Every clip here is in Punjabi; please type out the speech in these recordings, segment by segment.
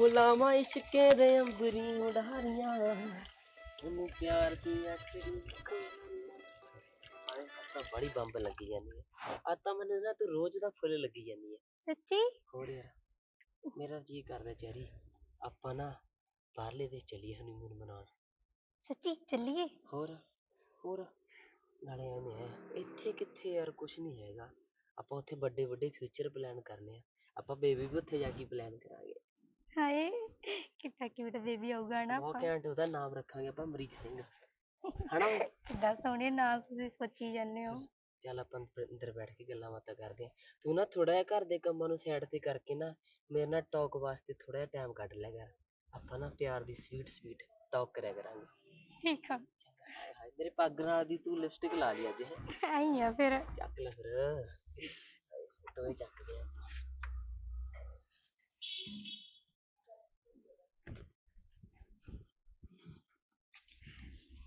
ਫੁਲਾਵਾਂ ਇਸ਼ਕੇ ਦੇ ਅੰਬਰੀ ਉਡਾਰੀਆਂ। ਉਹਨੂੰ ਪਿਆਰ ਦੀਆਂ ਚਿੜੀ ਆਏ ਤਾਂ ਬੜੀ ਬੰਬ ਲੱਗੀ ਜਾਂਦੀ ਹੈ। ਆ ਤਾਂ ਮੈਨੂੰ ਨਾ ਤੂੰ ਰੋਜ਼ ਦਾ ਫੁੱਲ ਲੱਗੀ ਜਾਂਦੀ ਹੈ। ਸੱਚੀ? ਹੋਰ ਯਾਰ ਮੇਰਾ ਜੀ ਕਰਦਾ ਚੈਰੀ ਆਪਾਂ ਨਾ ਬਾਹਰਲੇ ਦੇ ਚੱਲੀਏ ਹਨੀਮੂਨ ਮਨਾਉਣ। ਸੱਚੀ? ਚੱਲੀਏ? ਹੋਰ ਹੋਰ ਨਾਲੇ ਐਵੇਂ ਹੈ ਇੱਥੇ ਕਿੱਥੇ ਯਾਰ ਕੁਝ ਨਹੀਂ ਹੈਗਾ। ਆਪਾਂ ਉੱਥੇ ਵੱਡੇ ਵੱਡੇ ਫਿਊਚਰ ਪਲਾਨ ਕਰਨੇ ਆ। ਆਪਾਂ ਬੇਬੀ ਵੀ ਉੱਥੇ ਜਾ ਕੇ ਪਲਾਨ ਕਰਾਂਗੇ। ਹਾਏ ਕਿੱਡਾ ਕਿਊਟ ਬੇਬੀ ਆਊਗਾ ਨਾ ਬਹੁਤ ਘੈਂਟ ਉਹਦਾ ਨਾਮ ਰੱਖਾਂਗੇ ਆਪਾਂ ਅਮਰੀਕ ਸਿੰਘ। ਹਨਾ ਕਿੱਡਾ ਸੋਹਣੇ ਨਾਂ ਤੁਸੀਂ ਸੋਚੀ ਜਾਂਦੇ ਹੋ। ਚੱਲ ਆਪਾਂ ਅੰਦਰ ਅੰਦਰ ਬੈਠ ਕੇ ਗੱਲਾਂ ਬਾਤਾਂ ਕਰਦੇ ਆ ਤੂੰ ਨਾ ਥੋੜਾ ਜਿਹਾ ਘਰ ਦੇ ਕੰਮਾਂ ਨੂੰ ਸਾਈਡ ਤੇ ਕਰਕੇ ਨਾ ਮੇਰੇ ਨਾਲ ਟਾਕ ਵਾਸਤੇ ਥੋੜਾ ਜਿਹਾ ਟਾਈਮ ਕੱਢ ਲਿਆ ਕਰ। ਆਪਾਂ ਨਾ ਪਿਆਰ ਦੀ ਸਵੀਟ ਸਵੀਟ ਟਾਕ ਕਰਿਆ ਕਰਾਂਗੇ। ਠੀਕ ਆ। ਹਾਏ ਮੇਰੇ ਪੱਗ ਨਾਲ ਦੀ ਤੂੰ ਲਿਪਸਟਿਕ ਲਾ ਲਈ ਅੱਜ ਹੈਂ। ਆਈ ਆ ਫਿਰ। ਚੱਕ ਲੈ ਫਿਰ। ਦੋਵੇਂ ਚੱਕਦੇ ਆ।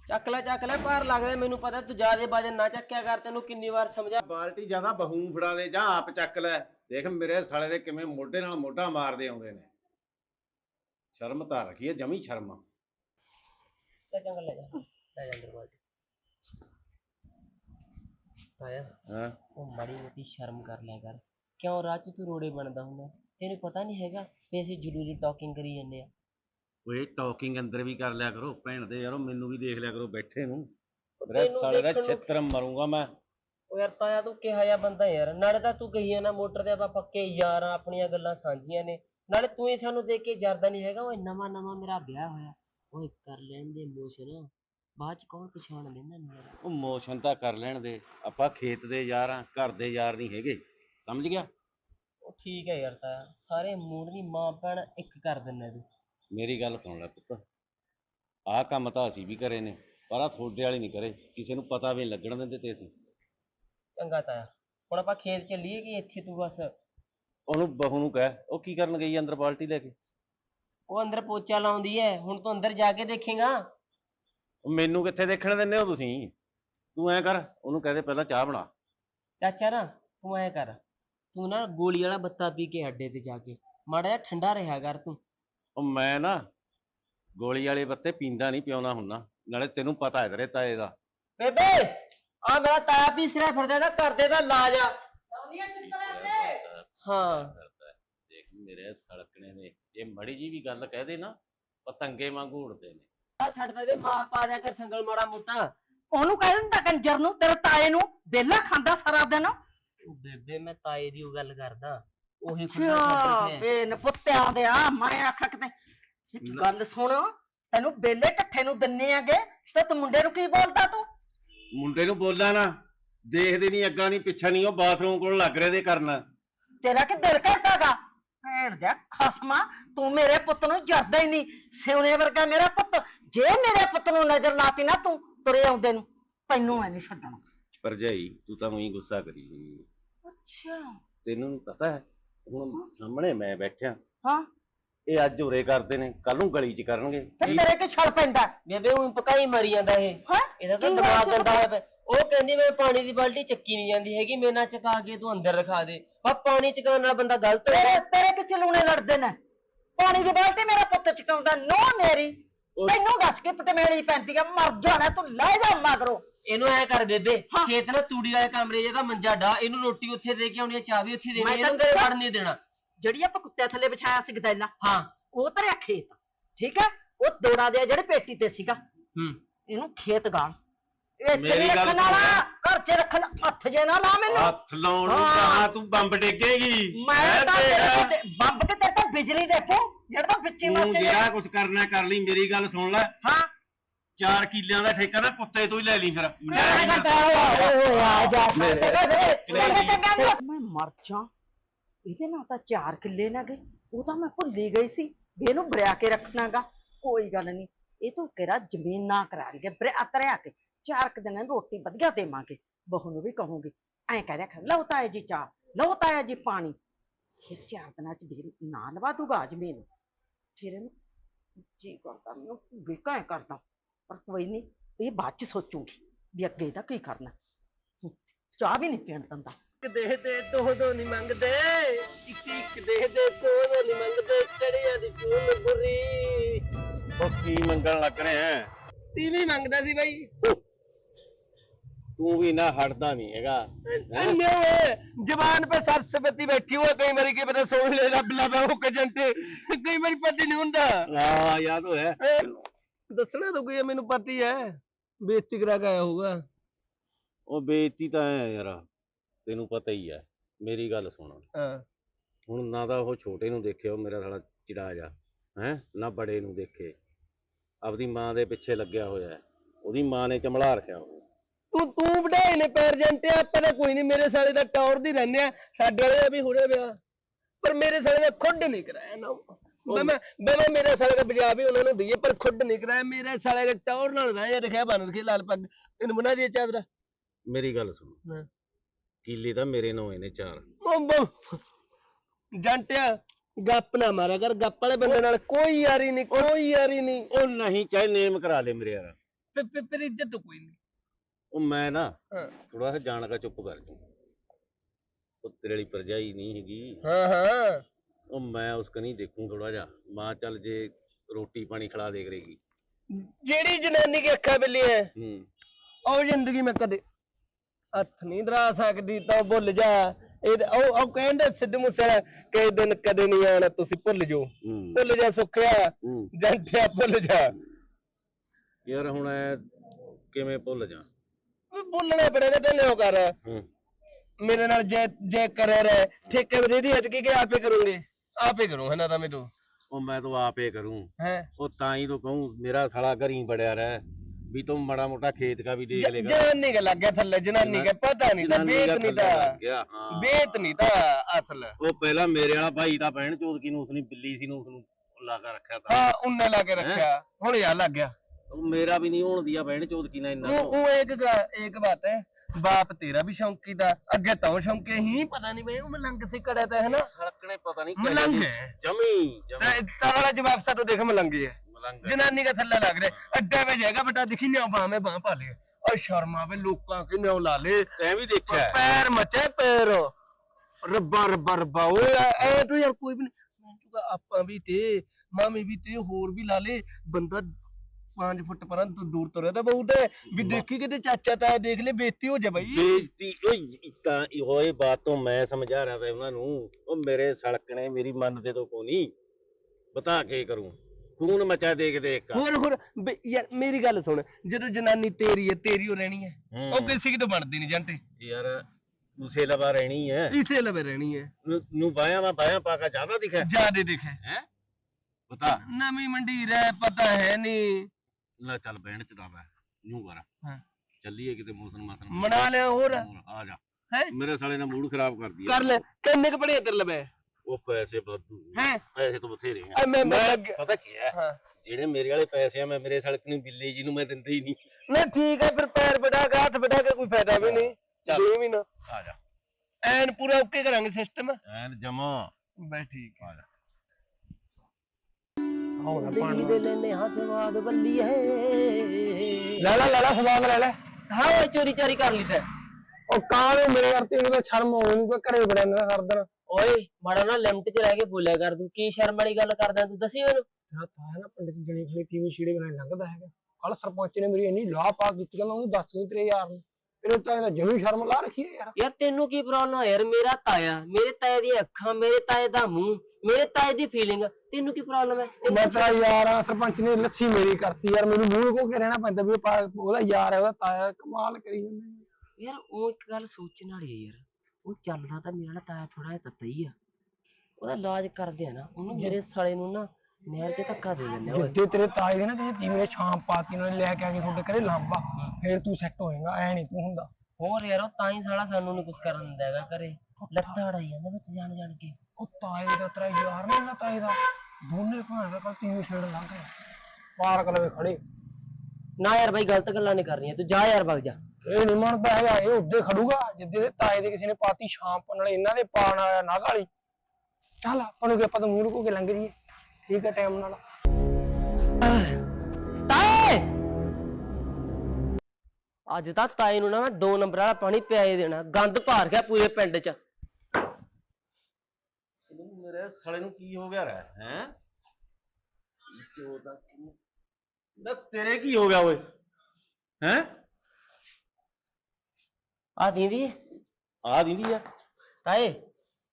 ਚੱਕ ਲੈ ਚੱਕ ਲੈ ਭਾਰ ਲੱਗਦਾ ਮੈਨੂੰ ਪਤਾ ਤੂੰ ਜਿਆਦੇ ਵਜਨ ਨਾ ਚੱਕਿਆ ਕਰ ਤੈਨੂੰ ਕਿੰਨੀ ਵਾਰ ਸਮਝਾ ਬਾਲਟੀ ਜਾਂਦਾ ਬਹੂ ਫੜਾ ਦੇ ਜਾਂ ਆਪ ਚੱਕ ਲੈ। ਦੇਖ ਮੇਰੇ ਸਾਲੇ ਦੇ ਕਿਵੇਂ ਮੋਢੇ ਨਾਲ ਮੋਢਾ ਮਾਰਦੇ ਆਉਂਦੇ ਨੇ। ਸ਼ਰਮ ਤਾਂ ਰੱਖੀ ਹੈ ਜਮੀ ਸ਼ਰਮ। ਲੈ ਚੰਗਾ ਲੈ ਜਾ। ਲੈ ਜਾ ਅੰਦਰ ਬਾਲਟੀ। ਆਇਆ ਹਾਂ। ਉਹ ਮਾੜੀ ਮੋਟੀ ਸ਼ਰਮ ਕਰ ਲਿਆ ਕਰ। ਕਿਉਂ ਰਾਹ 'ਚ ਤੂੰ ਰੋੜੇ ਬਣਦਾ ਹੁੰਦਾ? ਤੈਨੂੰ ਪਤਾ ਨਹੀਂ ਹੈਗਾ ਵੀ ਅਸੀਂ ਜ਼ਰੂਰੀ ਟਾਕਿੰਗ ਕਰੀ ਜਾਂਦੇ ਆ। ਓਏ ਟਾਕਿੰਗ ਅੰਦਰ ਵੀ ਕਰ ਲਿਆ ਕਰੋ ਭੈਣ ਦੇ ਯਾਰੋ ਮੈਨੂੰ ਵੀ ਦੇਖ ਲਿਆ ਕਰੋ ਬੈਠੇ ਨੂੰ। ਮੇਰੇ ਤੈਨੂੰ ਸਾਲੇ ਦਾ ਦੇਖਣ ਨੂੰ- ਛਿੱਤਰ ਮਰੂੰਗਾ ਮੈਂ। ਉਹ ਯਾਰ ਤਾਇਆ ਤੂੰ ਕਿਹਾ ਜਿਹਾ ਬੰਦਾ ਯਾਰ ਨਾਲੇ ਤਾਂ ਤੂੰ ਕਹੀ ਨਾ ਮੋਟਰ ਤੇ ਆਪਾਂ ਪੱਕੇ ਯਾਰ ਆ ਆਪਣੀਆਂ ਗੱਲਾਂ ਸਾਂਝੀਆਂ ਨੇ। ਨਾਲੇ ਤੂੰ ਹੀ ਸਾਨੂੰ ਦੇਖ ਕੇ ਜਰਦਾ ਨਹੀਂ ਹੈਗਾ ਓਏ ਨਵਾਂ ਨਵਾਂ ਮੇਰਾ ਵਿਆਹ ਹੋਇਆ। ਓਏ ਕਰ ਲੈਣ ਦੇ ਇਮੋਸ਼ਨ ਬਾਅਦ ਚ ਕੌਣ ਪਛਾਣ ਲੈਂਦਾ ਨਹੀਂ ਯਾਰ? ਉਹ ਮੋਸ਼ਨ ਤਾਂ ਕਰ ਲੈਣ ਦੇ ਆਪਾਂ ਖੇਤ ਦੇ ਯਾਰ ਆ ਘਰ ਦੇ ਯਾਰ ਨਹੀਂ ਹੈਗੇ। ਸਮਝ ਗਿਆ? ਉਹ ਠੀਕ ਹੈ ਯਾਰ ਤਾਇਆ ਸਾਰੇ ਮੂਡ ਦੀ ਮਾਂ ਭੈਣ ਇੱਕ ਕਰ ਦਿੰਦਾ ਤੂੰ। ਮੇਰੀ ਗੱਲ ਸੁਣ ਲੈ ਪੁੱਤ। ਆਹ ਕੰਮ ਤਾਂ ਅਸੀਂ ਵੀ ਕਰੇ ਨੇ ਪਰ ਆ ਥੋੜੇ ਵਾਲੀ ਨਹੀਂ ਕਰੇ। ਕਿਸੇ ਨੂੰ ਪਤਾ ਵੀ ਨੀ ਲੱਗਣ ਦਿੰਦੇ ਤੇ ਅਸੀਂ। ਚੰਗਾ ਤਾਇਆ ਹੁਣ ਆਪਾਂ ਖੇਤ ਚੱਲੀਏ ਕਿ ਇੱਥੇ ਤੂੰ ਬਸ? ਉਹਨੂੰ ਬਹੂ ਨੂੰ ਕਹਿ ਉਹ ਕੀ ਕਰਨ ਗਈ ਅੰਦਰ ਬਾਲਟੀ ਲੈ ਕੇ? ਉਹ ਅੰਦਰ ਪੋਚਾ ਲਾਉਂਦੀ ਐ ਹੁਣ ਤੂੰ ਅੰਦਰ ਜਾ ਕੇ ਦੇਖੇਗਾ। ਉਹ ਮੈਨੂੰ ਕਿੱਥੇ ਦੇਖਣ ਦਿੰਦੇ ਹੋ ਤੁਸੀਂ? ਤੂੰ ਐ ਕਰ ਉਹਨੂੰ ਕਹਦੇ ਪਹਿਲਾਂ ਚਾਹ ਬਣਾ। ਚਾਚਾ ਨਾ ਤੂੰ ਐ ਕਰ। ਤੂੰ ਨਾ ਗੋਲੀ ਵਾਲਾ ਬੱਤਾ ਪੀ ਕੇ ਅੱਡੇ ਤੇ ਜਾ ਕੇ। ਮਾੜਾ ਜਿਹਾ ਠੰਡਾ ਰਿਹਾ ਕਰ ਤੂੰ। ਉਹ ਮੈਂ ਨਾ ਗੋਲੀ ਵਾਲੇ ਬੱਤੇ ਪੀਂਦਾ ਨਹੀਂ ਪਿਆਉਣਾ ਹੁੰਨਾ ਨਾਲੇ ਤੈਨੂੰ ਪਤਾ ਹੈ ਤੇਰੇ ਤਾਏ ਦਾ। ਬੇਬੇ ਆ ਮੇਰਾ ਤਾਇਆ ਪੀਸ ਰਿਹਾ ਫਿਰਦਾ ਨਾ ਕਰਦੇ ਦਾ ਲਾਜ ਆ। ਹਾਂ। ਦੇਖ ਮੇਰੇ ਸੜਕਣੇ ਨੇ। ਜੇ ਮੜੀ ਜੀ ਵੀ ਗੱਲ ਕਹਿ ਦੇ ਨਾ ਪਤੰਗੇ ਵਾਂਗੂ ਉੜਦੇ ਨੇ। ਆ ਛੱਡਦਾ ਦੇ ਮਾਰ ਪਾ ਦਿਆ ਕਰ ਸੰਗਲ ਮਾੜਾ ਮੋਟਾ। ਉਹਨੂੰ ਕਹਿ ਦਿੰਦਾ ਕੰਜਰ ਨੂੰ ਤੇਰੇ ਤਾਏ ਨੂੰ ਬੇਲਾ ਖਾਂਦਾ ਸਾਰਾ ਦਿਨ। ਉਹ ਬੇਬੇ ਮੈਂ ਤਾਏ ਦੀ ਉਹ ਗੱਲ ਕਰਦਾ। ਉਹੀ ਖੁੱਲਾ ਅੱਛਾ ਛੱਡ ਕੇ ਬੇ ਨਪੁੱਤਿਆਂ ਦੇ ਆ ਮੈਂ ਆਖਾ ਕਿਤੇ ਇੱਕ ਨਾ। ਗੱਲ ਸੁਣ ਤੈਨੂੰ ਬੇਲੇ ਢੱਠੇ ਨੂੰ ਦਿੰਨੇ ਆਗੇ ਤੇ ਤੂੰ ਮੁੰਡੇ ਨੂੰ ਕੀ ਬੋਲਦਾ ਤੂੰ? ਮੁੰਡੇ ਨੂੰ ਬੋਲਾਂ ਨਾ ਦੇਖਦੇ ਨਹੀਂ ਅੱਗਾ ਨਹੀਂ ਪਿੱਛਾ ਨਹੀਂ ਉਹ ਬਾਥਰੂਮ ਕੋਲ ਲੱਗ ਰਹੇ ਦੇ ਕਰਨ। ਤੇਰਾ ਕੀ ਦਿਲ ਕਰਦਾਗਾ ਭੈਣ ਦਾ ਖਸਮਾ ਤੂੰ ਮੇਰੇ ਪੁੱਤ ਨੂੰ ਜਰਦਾ ਹੀ ਨਹੀਂ ਸਿਉਣੇ ਵਰਗਾ ਮੇਰਾ ਪੁੱਤ ਜੇ ਮੇਰੇ ਪੁੱਤ ਨੂੰ ਨਜ਼ਰ ਲਾਤੀ ਨਾ ਤੂੰ ਤੁਰੇ ਆਉਂਦੇ ਨੂੰ ਤੈਨੂੰ ਮੈਂ ਨਹੀਂ ਛੱਡਣਾ। ਭਰਜਾਈ ਤੂੰ ਤਾਂ ਉਹੀ ਗੁੱਸਾ ਕਰੀ ਗਈ। ਅੱਛਾ। ਤੈਨੂੰ ਨੀ ਪਤਾ ਹੈ ਹੁਣ ਸਾਹਮਣੇ ਮੈਂ ਬੈਠਿਆ। ਹਾਂ। ਇਹ ਅੱਜ ਉਰੇ ਕਰਦੇ ਨੇ ਕੱਲ ਨੂੰ ਗਲੀ 'ਚ ਕਰਨਗੇ। ਤੇ ਕੀ- ਤੇਰੇ ਕੀ ਛਲ ਪੈਂਦਾ? ਬੇਬੇ ਉਹ ਪਕਾਈ ਮਰੀ ਜਾਂਦਾ ਇਹ। ਹਾਂ ਇਹਦਾ ਤਾਂ ਕੀ ਦਿਮਾਗ ਗੰਦਾ ਹੋਇਆ ਪਿਆ। ਉਹ ਕਹਿੰਦੀ ਮੈਂ ਪਾਣੀ ਦੀ ਬਾਲਟੀ ਚੱਕੀ ਨਹੀਂ ਜਾਂਦੀ ਹੈਗੀ ਮੇਰੇ ਨਾਲ ਚਕਾ ਕੇ ਤੂੰ ਅੰਦਰ ਰਖਾ ਦੇ। ਆ ਪਾਣੀ ਚਕਾਉਣ ਨਾਲ ਬੰਦਾ ਗਲਤ ਤੇਰੇ ਹੈ ਤੇਰੇ ਕਿ ਚਲੂਣੇ ਲੜਦੇ ਨੇ? ਪਾਣੀ ਦੀ ਬਾਲਟੀ ਮੇਰਾ ਪੁੱਤ ਚਕਾਉਂਦਾ ਨੋ ਮੇਰੀ। ਉਹ- ਤੈਨੂੰ ਦੱਸ ਕੇ ਪਟਮੇਲੀ ਪੈਂਦੀ ਆ ਮਰ ਜਾਣਾ ਤੂੰ ਲੈ ਜਾ ਮਗਰੋਂ। ਇਹਨੂੰ ਐ ਕਰ ਬੇਬੇ ਹਾਂ। ਖੇਤ ਨਾ ਤੂੜੀ ਵਾਲੇ ਕਮਰੇ ਜਿਹਦਾ ਮੰਜਾ ਡਾ ਇਹਨੂੰ ਰੋਟੀ ਉੱਥੇ ਦੇ ਕੇ ਆਉਣੀ ਆ ਚਾਹ ਵੀ ਉੱਥੇ ਦੇਣੀ ਮੈਂ ਆ, ਇਹਨੂੰ ਤਾਂ ਕਦੇ ਦੱਸਾਂ। ਵੜ ਨਹੀਂ ਦੇਣਾ। ਜਿਹੜੀ ਆਪਾਂ ਕੁੱਤੇ ਥੱਲੇ ਵਿਛਾਇਆ ਸੀ ਗਦੈਲਾ ਹਾਂ। ਉਹ ਧਰਿਆ ਖੇਤ। ਠੀਕ ਹੈ ਉਹ ਦੋੜਾ ਦੇ ਜਿਹੜੇ ਪੇਟੀ ਤੇ ਸੀਗਾ। ਹੂੰ। ਇਹਨੂੰ ਖੇਤ ਗਾਲ। ਇਹ ਮੇਰੀ ਤੇਰੀ ਗੱਲ ਰੱਖਣ। ਵਾਲਾ ਘਰ 'ਚ ਰੱਖਣ ਹੱਥ ਜੇ ਨਾ ਲਾ ਮੈਨੂੰ। ਹੱਥ ਲਾਉਣ ਨੂੰ ਹਾਂ। ਕਹਾ ਤੂੰ ਬੰਬ ਡੇਗੇਗੀ ਮੈਂ ਤਾਂ ਤੇਰੇ। ਤੇ ਬੰਬ ਕੇ ਤੇਰੇ ਤੇ ਬਿਜਲੀ ਦੇਖੋ ਜਿਹੜਾ ਤਾਂ ਵਿੱਚੇ ਮਰ ਤੂੰ ਜਿਹੜਾ ਕੁਝ ਕਰਨਾ ਕਰ ਲਈ ਮੇਰੀ ਗੱਲ ਸੁਣ ਲੈ। ਹਾਂ। ਚਾਰ ਕਿੱਲਿਆਂ ਦਾ ਠੇਕਾ ਨਾ ਕੁੱਤੇ ਤੋਂ ਹੀ ਲੈ ਲਈ ਫਿਰ। ਮੈਂ ਮੇਰੇ- ਜਾ। ਇਹਦੇ ਨਾਲ ਤਾਂ 4 ਕਿੱਲੇ ਨਾ ਗਏ। ਉਹ ਤਾਂ ਮੈਂ ਭੁੱਲੀ ਗਈ ਸੀ ਵੀ ਇਹਨੂੰ ਬਰਿਆ ਕੇ ਰੱਖਣਾਗਾ। ਕੋਈ ਗੱਲ ਨਹੀਂ। ਇਹ ਤੋਂ ਕਿਹੜਾ ਜ਼ਮੀਨ ਨਾ ਕਰਾਂਗੇ ਬਰਿਆ ਤਰਿਆ ਕੇ। ਚਾਰ ਕੁ ਦਿਨ ਰੋਟੀ ਵਧੀਆ ਦੇਵਾਂਗੇ। ਬਹੂ ਨੂੰ ਵੀ ਕਹੂੰਗੀ ਐਂ ਕਹਿ ਕਰ ਲਓ ਤਾਏ ਜੀ ਚਾਹ ਲਓ ਤਾਇਆ ਜੀ ਪਾਣੀ। ਫਿਰ ਚਾਰ ਦਿਨਾਂ ਚ ਬਿਜਲੀ ਨਾ ਲਵਾ ਦੂਗਾ ਜ਼ਮੀਨ। ਫਿਰ ਇਹਨੂੰ ਜੀ ਕਰਦਾ ਮੈਨੂੰ ਗਿਕਾ ਕਰਦਾ। ਪਰ ਕੋਈ ਨੀ ਇਹ ਬਾਅਦ ਚ ਸੋਚੂਗੀ ਵੀ ਅੱਗੇ ਦਾ ਕੀ ਕਰਨਾ। ਚਾਹ ਵੀ ਨਹੀਂ ਪੀਣ ਦਿੰਦਾ। ਇੱਕ ਦੇ ਦੇ ਦੋ ਦੋ ਨਹੀਂ ਮੰਗਦੇ ਇੱਕ ਇੱਕ ਦੇ ਦੇ ਦੋ ਦੋ ਨਹੀਂ ਮੰਗਦੇ ਚੜਿਆ ਦੀ ਚੂਲ ਬੁਰੀ। ਉਹ ਕੀ ਮੰਗਣ ਲੱਗ ਰਹੇ ਆ ਤੀਵੀਂ ਮੰਗਦਾ ਸੀ ਬਾਈ। ਤੂੰ ਵੀ ਨਾ ਹਟਦਾ ਨਹੀਂ ਹੈਗਾ। ਅੰਨੇ ਜਵਾਨ ਪੇ ਸਰਸਵਤੀ ਬੈਠੀ ਹੋਏ ਕਈ ਵਾਰੀ ਕੀ ਪਤਾ ਸੋਣ ਰੱਬ ਲਾਵਾ ਉਹ ਕਜੰਤੇ ਕਈ ਵਾਰੀ ਪਤਾ ਨਹੀਂ ਹੁੰਦਾ। ਹਾਂ ਯਾਦ ਹੋਇਆ। ਦੱਸਣਾ ਤਾਂ ਕੋਈ ਮੈਨੂੰ ਪਤਾ ਹੀ ਬੇਇੱਜ਼ਤੀ ਕਰਾ ਕੇ ਆਇਆ ਹੋਊਗਾ। ਉਹ ਬੇਇੱਜ਼ਤੀ ਤਾਂ ਹੈ ਯਾਰ ਤੈਨੂੰ ਪਤਾ ਹੀ ਹੈ ਮੇਰੀ ਗੱਲ ਸੁਣ। ਹਾਂ। ਹੁਣ ਨਾ ਤਾਂ ਉਹ ਛੋਟੇ ਨੂੰ ਦੇਖਿਓ ਮੇਰਾ ਸਾਲਾ ਚਿੜਾ ਜਾ ਹੈ ਨਾ ਬੜੇ ਨੂੰ ਦੇਖੇ। ਆਪਦੀ ਮਾਂ ਦੇ ਪਿੱਛੇ ਲੱਗਿਆ ਹੋਇਆ ਹੈ ਉਹਦੀ ਮਾਂ ਨੇ ਚਮਲਾ ਰੱਖਿਆ ਹੋਇਆ ਤੂੰ ਤੂੰ ਵਡਾਏ ਨੇ ਪੈਰ ਜੰਟੇ ਆਪਾਂ ਤਾਂ ਕੋਈ ਨਹੀਂ ਮੇਰੇ ਸਾਲੇ ਦਾ ਟੌਰ ਦੀ ਰਹਿੰਦੇ ਆ ਸਾਡੇ ਵਾਲੇ ਦਾ ਵੀ ਹੁਣੇ ਵਿਆਹ। ਪਰ ਮੇਰੇ ਸਾਲੇ ਦਾ ਖੁੱਡ ਨਹੀਂ ਕਰਾਇਆ ਨਾ ਮੈਂ ਮੈਂ ਮੈਂ ਮੇਰੇ ਸਾਲੇ ਦਾ ਬਜਾ ਵੀ ਉਹਨਾਂ ਨੂੰ ਦਈਏ ਪਰ ਖੁੱਡ ਨਹੀਂ ਕਰਾਇਆ ਮੇਰੇ ਸਾਲੇ ਦਾ ਟੌਰ ਨਾਲ ਰਹਿ ਰਖਿਆ ਬਨ ਰਖੀ ਲਾਲ ਪੱਗ। ਤੈਨੂੰ ਬਣਾ ਦੀ ਚਾਦਰਾ? ਮੇਰੀ ਗੱਲ ਸੁਣ। ਹਾਂ। ਕੀਲੇ ਤਾਂ ਮੇਰੇ ਨਾਂ ਨੇ ਚਾਰ। ਜੰਟਿਆ ਗੱਪ ਨਾ ਮਾਰਿਆ ਕਰ ਗੱਪ ਵਾਲੇ ਬੰਦੇ ਨਾਲ ਕੋਈ ਯਾਰੀ ਨਹੀਂ ਕੋਈ ਯਾਰੀ ਨਹੀਂ। ਉਹ ਨਹੀਂ ਚਾਹੇ ਨੇਮ ਕਰਾ ਲੈ ਮੇਰੇ ਯਾਰ। ਫਿਰ ਇੱਜ਼ਤ ਕੋਈ ਨਹੀਂ। ਉਹ ਮੈਂ ਨਾ ਹਾਂ। ਥੋੜਾ ਜਿਹਾ ਜਾਣ ਕੇ ਚੁੱਪ ਕਰ ਜੂ ਉਹ ਤੇਰੇ ਵਾਲੀ ਪਰਜਾਈ ਨਹੀਂ ਹੈਗੀ। ਹਾਂ ਹਾਂ। ਉਹ ਮੈਂ ਉਸ ਕਨੀ ਦੇਖੂ ਥੋੜਾ ਜਿਹਾ। ਮਾਂ ਚੱਲ ਜੇ ਰੋਟੀ ਪਾਣੀ ਖਿਲਾ ਦੇ ਕਰੇਗੀ। ਜਿਹੜੀ ਜਨਾਨੀ ਕੇ ਅੱਖਾਂ ਬਿੱਲੀ ਹੈ ਹੂੰ। ਉਹ ਜ਼ਿੰਦਗੀ ਮੈਂ ਕਦੇ ਹੱਥ ਨਹੀਂ ਦਰਾ ਸਕਦੀ ਤਾਂ ਭੁੱਲ ਜਾ। ਇਹ ਉਹ ਉਹ ਕਹਿੰਦੇ ਸਿੱਧੂ ਮੂਸੇਵਾਲਾ ਕਿ ਦਿਨ ਕਦੇ ਨਹੀਂ ਆਣਾ ਤੁਸੀਂ ਭੁੱਲ ਜਾਓ। ਹੂੰ। ਭੁੱਲ ਜਾ ਸੁੱਖਿਆ ਹੂੰ। ਜੰਟਿਆ ਭੁੱਲ ਜਾ। ਯਾਰ ਹੁਣ ਐ ਕਿਵੇਂ ਭੁੱਲ ਜਾ? ਭੁੱਲਣਾ ਪੜੇਗਾ ਤੇ ਲਿਓ ਕਰ ਹੂੰ। ਮੇਰੇ ਨਾਲ ਜੇ ਜੇ ਕਰੇ ਰਹੇ ਠੇਕੇ ਦੇ ਦੀ ਹੱਥ ਕਿ ਆਪੇ ਕਰੂੰਗੇ। ਆਪੇ ਕਰੂੰ ਹੈ ਨਾ ਤਾਂ ਮੈਨੂੰ। ਉਹ ਮੈਂ ਤਾਂ ਆਪੇ ਕਰੂੰ। ਹੈ? ਉਹ ਤਾਂ ਹੀ ਤਾਂ ਕਹੂੰ ਮੇਰਾ ਸਾਲਾ ਘਰੀ ਬੜਿਆ ਰਹਿ ਵੀ ਤੂੰ ਮਾੜਾ ਮੋਟਾ ਖੇਤ ਕਾ ਵੀ ਦੇਖ ਲੇਗਾ। ਜਨਾਨੀ ਕੇ ਲੱਗ ਗਿਆ ਥੱਲੇ ਜਨਾਨੀ ਕੇ ਪਤਾ ਨਹੀਂ ਤਾਂ ਜਨਾਨੀ ਨਹੀਂ ਥੱਲੇ ਤਾਂ। ਗਿਆ, ਹਾਂ। ਨਹੀਂ ਤਾਂ ਅਸਲ। ਉਹ ਪਹਿਲਾਂ ਮੇਰੇ ਵਾਲਾ ਭਾਈ ਤਾਂ ਭੈਣ ਚੋਦਕੀ ਨੂੰ ਉਸਨੇ ਬਿੱਲੀ ਸੀ ਨੂੰ ਉਸਨੂੰ ਲਾ ਕੇ ਰੱਖਿਆ ਤਾਂ। ਹਾਂ ਉਹਨੇ ਲਾ ਕੇ ਰੱਖਿਆ। ਹੁਣ ਯਾਰ ਲੱਗ ਗਿਆ। ਉਹ ਮੇਰਾ ਵੀ ਨਹੀਂ ਹੋਣ ਦਿਆ ਭੈਣ ਚੋਦਕੀ ਨਾਲ ਇੰਨਾ ਉਹ ਉਹ ਇੱਕ ਬਾਤ ਹੈ ਬਾਪ ਤੇਰਾ ਵੀ ਸ਼ੌਂਕੀ ਦਾ ਅੱਗੇ ਤਾਂ ਉਹ ਸ਼ੌਂਕੇ ਹੀ ਪਤਾ ਨਹੀਂ ਬਈ ਉਹ ਮਲੰਗ ਸੀ ਕੜਿਆ ਤਾਂ ਹੈ ਨਾ ਸੜਕਣੇ ਪਤਾ ਨਹੀਂ ਕਿਹੜੇ ਮਲੰਗ ਹੈ। ਜਮੀ ਜਮੀ। ਤਾਰਾ ਵਾਲਾ ਜਵਾਬ ਸਾਡੇ ਦੇਖ ਮਲੰਗੀ ਹੈ ਮਲੰਗ ਜਨਾਨੀ ਦਾ ਥੱਲੇ ਲੱਗ ਰਿਹਾ। ਅੱਡਾ ਵਿੱਚ ਹੈਗਾ ਬਟਾ ਦਿਖੀ ਨਿਆ ਬਾਹ ਮੈਂ ਬਾਹ ਪਾ ਲਿਆ। ਓ ਸ਼ਰਮਾ ਵੇ ਲੋਕਾਂ ਕਿ ਨਿਆ ਲਾ ਲੇ ਤੈਂ ਵੀ ਦੇਖਿਆ ਪੈਰ ਮਚੇ ਪੈਰ। ਰੱਬਾ ਰੱਬਾ ਰੱਬਾ ਓਏ ਐ ਤੂੰ ਯਾਰ ਕੋਈ ਵੀ ਨਹੀਂ ਆਪਾਂ ਵੀ ਤੇ ਮਾਮੀ ਵੀ ਤੇ ਹੋਰ ਵੀ ਲਾ ਲੇ ਬੰਦਾ 5 ਫੁੱਟ ਪਰਾਂ ਤੋਂ ਦੂਰ ਤੋਂ ਰਹਿੰਦਾ ਬਹੁਤ ਵੀ ਦੇਖੀ ਕਿਤੇ ਚਾਚਾ ਤਾਇਆ ਦੇਖ ਲੈ ਬੇਇੱਜ਼ਤੀ ਹੋ ਜਾ ਬਈ। ਬੇਇੱਜ਼ਤੀ ਓਏ ਤਾਂ ਹੋਏ ਬਾਤ ਤੋਂ ਮੈਂ ਸਮਝਾ ਰਿਹਾ ਤਾ ਉਹਨਾਂ ਨੂੰ। ਉਹ ਮੇਰੇ ਸੜਕਣੇ ਮੇਰੀ ਮੰਨਦੇ ਤੋਂ ਕੋ ਨਹੀਂ। ਬਤਾ ਕੇ ਕਰੂੰ। ਖੂਨ ਮਚਾ ਦੇਖ ਦੇਖ। ਕਾ ਹੋਰ ਹੋਰ ਬਈ ਯਾਰ ਮੇਰੀ ਗੱਲ ਸੁਣ। ਜਦੋਂ ਜਨਾਨੀ ਤੇਰੀ ਹੈ ਤੇਰੀ ਹੋ ਰਹਿਣੀ ਹੈ। ਉਹ ਕਿਸੇ ਕੀ ਤੋਂ ਬਣਦੀ ਨਹੀਂ ਜੰਟੇ। ਯਾਰ ਉਸੇ ਲਵਾ ਰਹਿਣੀ ਹੈ। ਇਸੇ ਲਵੇ ਰਹਿਣੀ ਹੈ। ਨੂੰ- ਨੂੰ ਬਾਇਆ ਮੈਂ ਬਾਇਆ ਪਾ ਕੇ ਜ਼ਿਆਦਾ ਦਿਖਾ ਜਿਆਦੇ ਦਿਖੇ ਹੈ? ਬਤਾ। ਨਵੀਂ ਮੰਡੀ ਰਹਿ ਪਤਾ ਹੈ ਨਹੀਂ। ਲੈ ਚੱਲ ਬਹਿਣ ਚ ਦਾਵਾ ਨੂੰ ਕਰ। ਹਾਂ। ਚੱਲੀਏ ਕਿਤੇ ਮੌਸਮ ਮਾਸਨ ਮਨਾ ਲਿਆ ਹੋਰ? ਆ ਜਾ। ਹੈ? ਮੇਰੇ ਸਾਲੇ ਨੇ ਮੂਡ ਖਰਾਬ ਕਰ ਦਿਆ ਕਰ ਲੈ ਕਿੰਨੇ ਕ ਪੜੇ ਤੇਰੇ ਲਵੇ? ਉਹ ਪੈਸੇ ਵਾਧੂ ਹੈ? ਪੈਸੇ ਤਾਂ ਬਥੇਰੇ ਆ। ਮੈਂ ਪਤਾ ਕੀ ਹੈ? ਜਿਹੜੇ ਮੇਰੇ ਵਾਲੇ ਪੈਸੇ ਆ ਮੈਂ ਮੇਰੇ ਸੜਕ ਨੂੰ ਬਿੱਲੇ ਜੀ ਨੂੰ ਮੈਂ ਦਿੰਦਾ ਹੀ ਨਹੀਂ। ਨਾ ਠੀਕ ਹੈ ਫਿਰ ਪੈਰ ਵਡਾ ਕੇ ਹੱਥ ਵਡਾ ਕੇ ਕੋਈ ਫਾਇਦਾ ਵੀ ਨਹੀਂ। ਚੱਲ। ਦੇ ਵੀ ਨਾ। ਆ ਜਾ। ਐਨ ਪੂਰਾ ਓਕੇ ਕਰਾਂਗੇ ਸਿਸਟਮ ਐਨ ਜਮਾ। ਬਸ ਠੀਕ ਆ ਜਾ। ਹੁਣ ਜ਼ਿੰਦਗੀ ਦੇ ਲੈਨੇ ਹਾਂ ਸਵਾਦ ਬੱਲੀ ਹੈ ਲੈ ਲੈ ਲੈ ਲੈ ਸਵਾਦ ਲੈ ਲੈ। ਹਾਂ ਓਏ ਚੋਰੀ ਚਾਰੀ ਕਰ ਲਈ ਤੈਂ ਉਹ ਕਾਹਨੂੰ ਮੇਰੇ ਯਾਰ ਤੈਨੂੰ ਤਾਂ ਸ਼ਰਮ ਆਉਣੀ ਕੋਈ ਘਰੇ ਬੜਿਆ ਨਾ ਕਰਦਣ ਓਏ ਮਾੜਾ ਨਾ ਲਿਮਟ 'ਚ ਰਹਿ ਕੇ ਬੋਲਿਆ ਕਰ ਤੂੰ ਕੀ ਸ਼ਰਮ ਵਾਲੀ ਗੱਲ ਕਰਦਾ ਤੂੰ ਦੱਸੀ ਮੈਨੂੰ। ਤੇਰਾ ਤਾਂ ਨਾ ਪਿੰਡ 'ਚ ਜਣੀ ਖਣੀ ਕਿਵੇਂ ਛੀੜੇ ਬਣਾਉਣ ਲੰਘਦਾ ਹੈਗਾ। ਕੱਲ ਸਰਪੰਚ ਨੇ ਮੇਰੀ ਇੰਨੀ ਲਾਹ ਪਾ ਕੀਤੀ ਕਹਿੰਦਾ ਉਹਨੂੰ ਦੱਸ ਨਹੀਂ ਤੇਰੇ ਯਾਰ ਨੂੰ। ਤੇਰੇ ਤਾਂ ਇਹਦਾ ਜਮੀ ਸ਼ਰਮ ਲਾ ਰੱਖੀ ਹੈ ਯਾਰ। ਯਾਰ ਤੈਨੂੰ ਕੀ ਪ੍ਰੋਬਲਮ ਹੈ ਯਾਰ? ਮੇਰਾ ਤਾਇਆ ਮੇਰੇ ਤਾਏ ਦੀਆਂ ਅੱਖਾਂ ਮੇਰੇ ਤਾਏ ਦਾ ਮੂੰਹ ਮੇਰੇ ਤਾਏ ਦੀ ਫੀਲਿੰਗ ਤੈਨੂੰ ਕੀ ਪ੍ਰੋਬਲਮ ਹੈ ਤੈਨੂੰ ਮੈਂ ਤੇਰਾ ਯਾਰ ਆ ਸਰਪੰਚ ਨੇ ਲੱਸੀ ਮੇਰੀ ਕਰਤੀ ਯਾਰ ਮੈਨੂੰ ਮੂੰਹ ਕੋ ਕੇ ਰਹਿਣਾ ਪੈਂਦਾ ਵੀ ਉਹ ਪਾ- ਉਹਦਾ ਯਾਰ ਹੈ ਉਹਦਾ ਤਾਇਆ ਕਮਾਲ ਕਰੀ ਜਾਂਦਾ ਯਾਰ ਉਹ ਇੱਕ ਗੱਲ ਸੋਚਣ ਵਾਲੀ ਹੈ ਯਾਰ ਉਹ ਚੱਲਦਾ ਤਾਂ ਮੇਰਾ ਨਾ ਤਾਇਆ ਥੋੜਾ ਜਿਹਾ ਤੱਤਾ ਹੀ ਆ। ਉਹਦਾ ਇਲਾਜ ਕਰਦੇ ਆ ਨਾ ਉਹਨੂੰ ਮੇਰੇ ਸਾਲੇ ਨੂੰ ਨਾ ਨਹਿਰ 'ਚ ਧੱਕਾ ਦੇ ਦਿੰਦੇ ਓਏ। ਜਿੱਦੇ ਤੇਰੇ ਤਾਏ ਦੇ ਨਾ ਤੇ ਟੀਮ ਨੇ ਛਾਂ ਪਾਤੀ ਉਹਨਾਂ ਨੇ ਲੈ ਕੇ ਆ ਕੇ ਤੁਹਾਡੇ ਘਰੇ ਲਾਂਬਾ ਫੇਰ ਤੂੰ ਸੈੱਟ ਹੋਏਗਾ ਐ ਨਹੀਂ ਤੂੰ ਹੁੰਦਾ। ਹੋਰ ਯਾਰ ਉਹ ਤਾਂ ਹੀ ਸਾਲਾ ਸਾਨੂੰ ਨੀ ਕੁਛ ਕਰਨ ਦਿੰਦਾ ਹੈਗਾ ਘਰੇ। ਲੱਤਾਂ ਅੜਾਈ ਜਾਂਦਾ ਵਿੱਚ ਜਾਣ ਜਾਣ ਕੇ। ਉਹ ਤਾਏ ਦਾ ਤੇਰਾ ਯਾਰ ਨਹੀਂ ਨਾ ਤਾਏ ਦਾ। ਦੋਨੇ ਭਾਂ ਦਾ ਕੱਲ ਟੀਮ ਛੇੜ ਲੰਘ ਗਏ ਪਾਰਕ ਲਵੇ ਖੜੇ। ਨਾ ਯਾਰ ਬਾਈ ਗਲਤ ਗੱਲਾਂ ਨਹੀਂ ਕਰਨੀਆਂ ਤੂੰ ਜਾ ਯਾਰ ਵਗ ਜਾ। ਇਹ ਨਹੀਂ ਮੰਨਦਾ ਹੈਗਾ ਇਹ ਉੱਦੇ ਖੜੂਗਾ। ਜਿੱਦੇ ਦੇ ਤਾਏ ਦੇ ਕਿਸੇ ਨੇ ਪਾਤੀ ਸ਼ਾਮ ਨਾਲੇ ਇਹਨਾਂ ਦੇ ਪਾਣ ਆਇਆ ਨਾਗ ਵਾਲੀ। ਚੱਲ ਆਪਾਂ ਨੂੰ ਕੀ ਆਪਾਂ ਤਾਂ ਮੂੰਹ ਕੋ ਕੇ ਲੰਘ ਜੀਏ ਠੀਕ ਹੈ ਟਾਈਮ ਨਾਲ। ਤਾਏ! ਅੱਜ ਤਾਂ ਤਾਏ ਨੂੰ ਨਾ ਮੈਂ ਦੋ ਨੰਬਰ ਵਾਲਾ ਪਾਣੀ ਪਿਆਏ ਦੇਣਾ ਗੰਦ ਭਾਰ ਗਿਆ ਪੂਰੇ ਪਿੰਡ 'ਚ। ਇਹਨੂੰ ਮੇਰੇ ਸਾਲੇ ਨੂੰ ਕੀ ਹੋ ਗਿਆ ਹੈ? ਹੈ 14 ਕਿੰਨੇ ਨਾ ਤੇਰੇ ਕੀ ਹੋ ਗਿਆ ਓਏ ਹੈ? ਆ ਦੀਦੀ ਆ ਦੀਦੀ ਆ। ਤਾਏ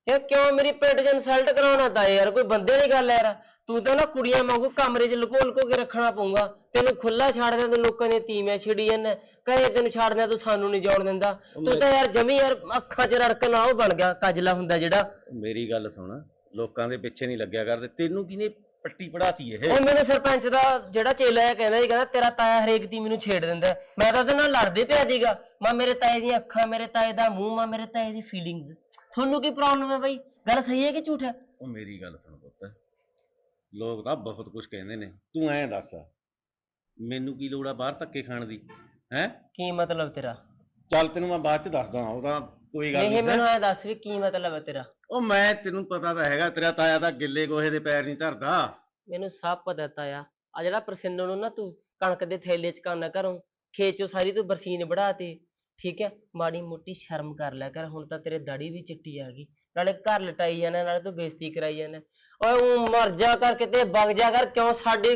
ਇਹ ਕਿਉਂ ਮੇਰੀ ਪਿੰਡ 'ਚ ਇਨਸਲਟ ਕਰਾਉਣਾ ਤਾਏ ਯਾਰ ਕੋਈ ਬੰਦੇ ਦੀ ਗੱਲ ਯਾਰ। ਤੂੰ ਤਾਂ ਨਾ ਕੁੜੀਆਂ ਵਾਂਗੂ ਕਮਰੇ 'ਚ ਲੁਕੋ ਲੁਕੋ ਕੇ ਰੱਖਣਾ ਪਊਗਾ। ਤੈਨੂੰ ਖੁੱਲਾ ਛੱਡ ਦਿਆਂ ਤੂੰ ਲੋਕਾਂ ਦੀਆਂ ਤੀਵੀਆਂ ਛਿੜੀ ਜਾਂਦਾ। ਕਹੇ ਤੈਨੂੰ ਛੱਡ ਦਿਆਂ ਤੂੰ ਸਾਨੂੰ ਨਹੀਂ ਜਾਣ ਦਿੰਦਾ। ਤੂੰ ਤਾਂ ਯਾਰ ਜਮੀ ਯਾਰ ਅੱਖਾਂ 'ਚ ਰੜਕਣ ਉਹ ਬਣ ਗਿਆ ਕਜਲਾ ਹੁੰਦਾ ਜਿਹੜਾ। ਮੇਰੀ ਗੱਲ ਸੁਣ ਲੋਕਾਂ ਦੇ ਪਿੱਛੇ ਨਹੀਂ ਲੱਗਿਆ ਕਰਦੇ ਤੈਨੂੰ ਕਿਹਨੇ ਪੱਟੀ ਪੜਾਤੀ ਇਹ? ਉਹ ਮੈਨੂੰ ਸਰਪੰਚ ਦਾ ਜਿਹੜਾ ਚੇਲਾ ਹੈ ਕਹਿੰਦਾ ਸੀ ਕਹਿੰਦਾ ਤੇਰਾ ਤਾਇਆ ਹਰੇਕ ਤੀ ਮੈਨੂੰ ਛੇੜ ਦਿੰਦਾ। ਮੈਂ ਤਾਂ ਉਹਦੇ ਨਾਲ ਲੜਦੇ ਪਿਆ ਸੀਗਾ। ਮੈਂ ਮੇਰੇ ਤਾਏ ਦੀਆਂ ਅੱਖਾਂ ਮੇਰੇ ਤਾਏ ਦਾ ਮੂੰਹ ਮੈਂ ਮੇਰੇ ਤਾਏ ਦੀ ਫੀਲਿੰਗਸ ਤੁਹਾਨੂੰ ਕੀ ਪ੍ਰੋਬਲਮ ਹੈ ਬਈ? ਗੱਲ ਸਹੀ ਹੈ ਕਿ ਝੂਠ ਹੈ? ਉਹ ਮੇਰੀ ਗੱਲ ਸੁਣ ਪੁੱਤ। ਲੋਕ ਤਾਂ ਬਹੁਤ ਕੁਝ ਕਹਿੰਦੇ ਨੇ ਤੂੰ ਐਂ ਦੱਸ ਮੈਨੂੰ ਕੀ ਲੋੜ ਆ ਬਾਹਰ ਧੱਕੇ ਖਾਣ ਦੀ ਹੈ? ਕੀ ਮਤਲਬ ਤੇਰਾ? ਚੱਲ ਤੈਨੂੰ ਮੈਂ ਬਾਅਦ ਚ ਦੱਸਦਾ ਉਹ ਤਾਂ ਕੋਈ ਗੱਲ ਨਹੀਂ ਨਹੀਂ ਮੈਨੂੰ ਐ ਦੱਸ ਵੀ ਕੀ ਮਤਲਬ ਹੈ ਤੇਰਾ? ਉਹ ਮੈਂ ਤੈਨੂੰ ਪਤਾ ਤਾਂ ਹੈਗਾ ਤੇਰਾ ਤਾਇਆ ਤਾਂ ਗਿੱਲੇ ਗੋਹੇ ਦੇ ਪੈਰ ਨਹੀਂ ਧਰਦਾ। ਮੈਨੂੰ ਸਭ ਪਤਾ ਤਾਇਆ ਆ ਜਿਹੜਾ ਪ੍ਰਸਿੰਨ ਨੂੰ ਨਾ ਤੂੰ ਕਣਕ ਦੇ ਥੈਲੇ ਚ ਕਾਨਾ ਖੇਤ ਚੋਂ ਸਾਰੀ ਤੂੰ ਬਰਸੀਨ ਵੜਾਤੀ ਠੀਕ ਹੈ? ਮਾੜੀ ਮੋਟੀ ਸ਼ਰਮ ਕਰ ਲਿਆ ਕਰ ਹੁਣ ਤਾਂ ਤੇਰੇ ਦਾੜੀ ਵੀ ਚਿੱਟੀ ਆ ਗਈ ਨਾਲੇ ਘਰ ਲਟਾਈ ਜਾਂਦਾ ਨਾਲੇ ਤੂੰ ਬੇਇੱਜ਼ਤੀ ਕਰਾਈ ਜਾਂਦਾ ਓਏ ਉਹ ਮਰ ਜਾ ਕਰ ਕਿਤੇ ਵਗ ਜਾ ਕਰ ਕਿਉਂ ਸਾਡੀ